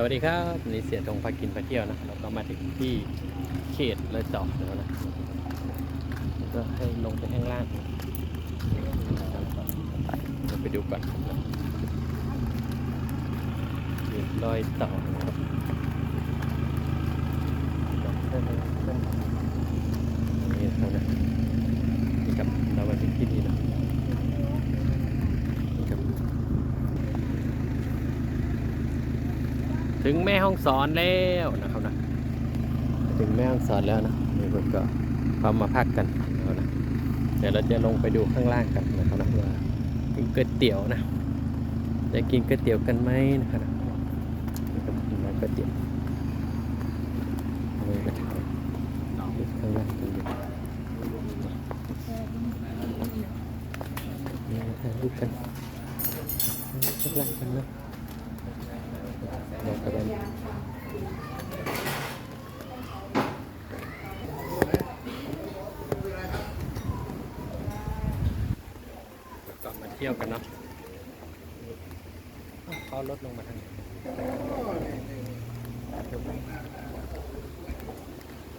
สวัสดีครับนี่เสียทงพากินพาเที่ยวนะเราก็มาถึงที่เขตเลยต่อแล้วนะก็ให้ลงไปข้างล่างเราไปดูก่อนเขตรอยต่อนะครับนี่นะครับนะนี่ครับเรามาถึงที่นี่นะนี่ครับ ถึงแม่ห้องสอนแล้วนะครับนะถึงแม่ห้องสอนแล้วนะมีคนก็เขามาพักกันนะครับนะเดี๋ยวเราจะลงไปดูข้างล่างกันนะครับนะว่าถึงก๋วยเตี๋ยวนะจะกินก๋วยเตี๋ยวกันไหมนะครับนะนี่ครับกินก๋วยเตี๋ยวเอาไว้ไปถ่ายดูข้างล่างกันอยู่นี่ถ่ายรูปกันข้างล่างกันนะ เราก็ได้แล้วก็มาเที่ยวกันเนาะเขาลดลงมาทางไหน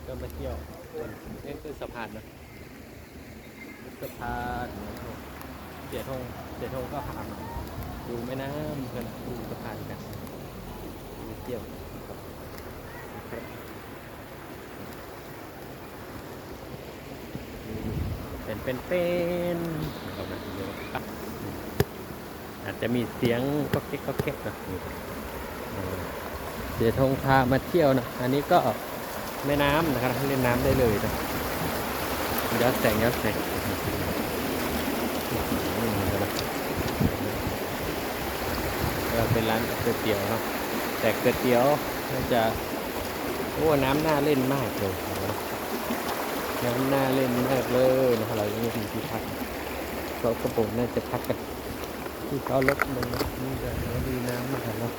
ก็มาเที่ยวนี่คือสะพานนะสะพานเสียทงเสียทงก็พามาดูแม่น้ำกันดูสะพานกัน เที่ยวครับเป็นเป็นเป็นนะครับนะเดี๋ยวครับอาจจะมีเสียงก็เก๊กก็เก๊กนะเออเสียทงพามาเที่ยวนะ อันนี้ก็แม่น้ำนะครับเล่นน้ำได้เลยนะย้อนแสงย้อนแสงอืมนะครับก็เป็นร้านก๋วยเตี๋ยวเนาะ แต่ก๋วยเตี๋ยวน่าจะโอ้น้ำน่าเล่นมากเลยน้ำน่าเล่นมากเลยนะครับเรายังไม่มีที่พักเขากระผมน่าจะพักกันที่เขาลดลงนะนี่จะมีน้ำมาเนาะ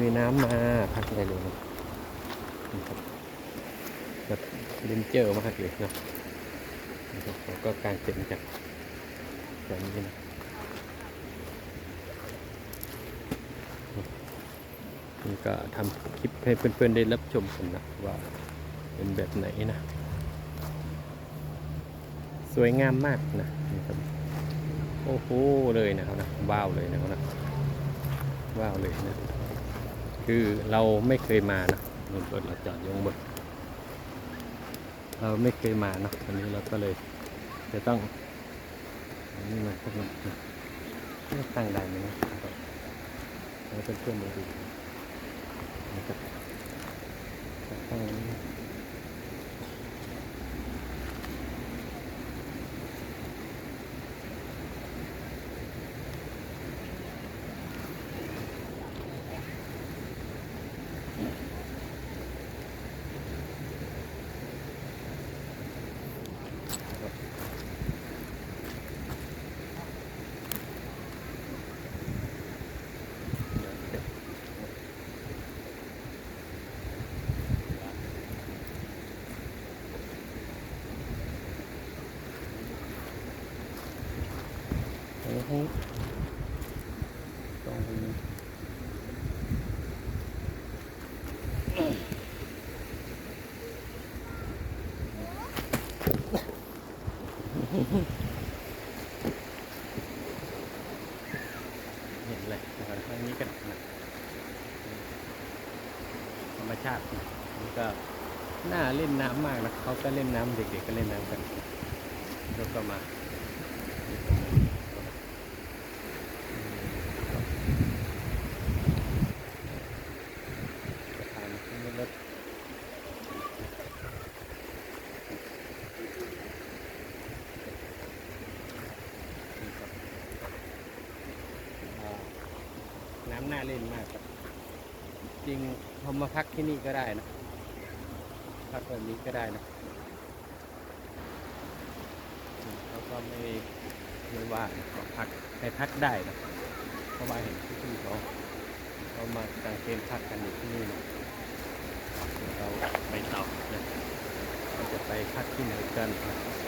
มีน้ำมาพักได้เลยนะครับแบบเลนเจอร์มากเลยนะนะครับเขาก็กางเต็นท์กันแบบนี้นะ นี่ก็ทำคลิปให้เพื่อนๆได้รับชมกันนะว่าเป็นแบบไหนนะ สวยงามมากนะนี่ครับโอ้โหเลยนะครับนะว้าวเลยนะครับนะว้าวเลยนะ คือเราไม่เคยมานะนรถเราจอดยข้างบนเราไม่เคยมาเนาะวันนี้เราก็เลยจะต้องนี่มาสักหน่อยนตั้งได้ไหมนะครับให้เพื่อนๆมาดู นะครับตั้งนี้ให้ให้ตรงนี้เห็นเลยนะครับทางนี้กันนะธรรม ชาตินี่ก็น่าเล่นน้ำมากนะเขาก็เล่นน้ำเด็กๆก็เล่นน้ำกันแล้วก็มาสะพานขึ้นรถนี่ครับอ่าน้ำน่าเล่นมากครับ จริง พอมาพักที่นี่ก็ได้นะ พักแบบนี้ก็ได้นะเขาก็ไม่ไม่ว่านะเขาพักให้พักได้นะเพราะว่าเห็นที่นี่เขาเรามากางเกณฑ์พักกันอยู่ที่นี่นะเดี๋ยวเราไปต่อนะเราจะไปพักที่ไหนกันนะ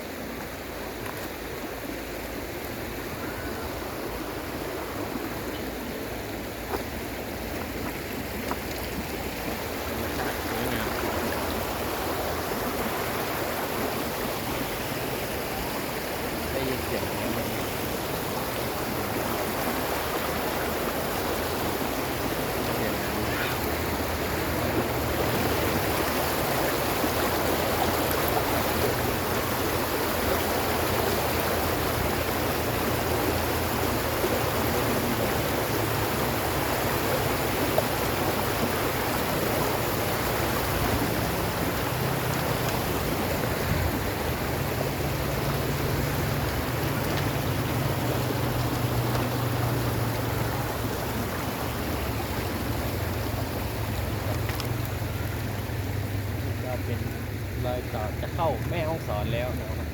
จะเข้าแม่ห้องสอนแล้วนะครับ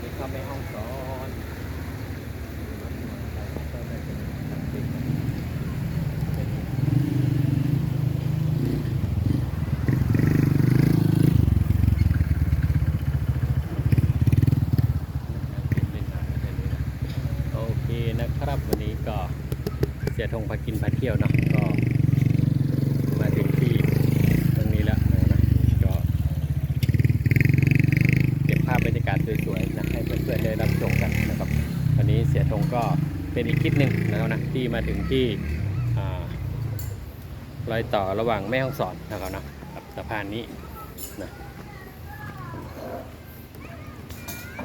นี่เข้าแม่ห้องสอนโอเคนะครับวันนี้ก็เสียธงพากินพาเที่ยวเนาะก็ มาถึงที่ตรงนี้แล้วนะก็เก็บภาพบรรยากาศสวยๆนะให้เพื่อนๆได้รับชมกันนะครับ วันนี้เสียธงก็เป็นอีกคลิปหนึ่งนะครับนะที่มาถึงที่รอยต่อระหว่างแม่ห้องสอนนะครับนะกับสะพานนี้นะ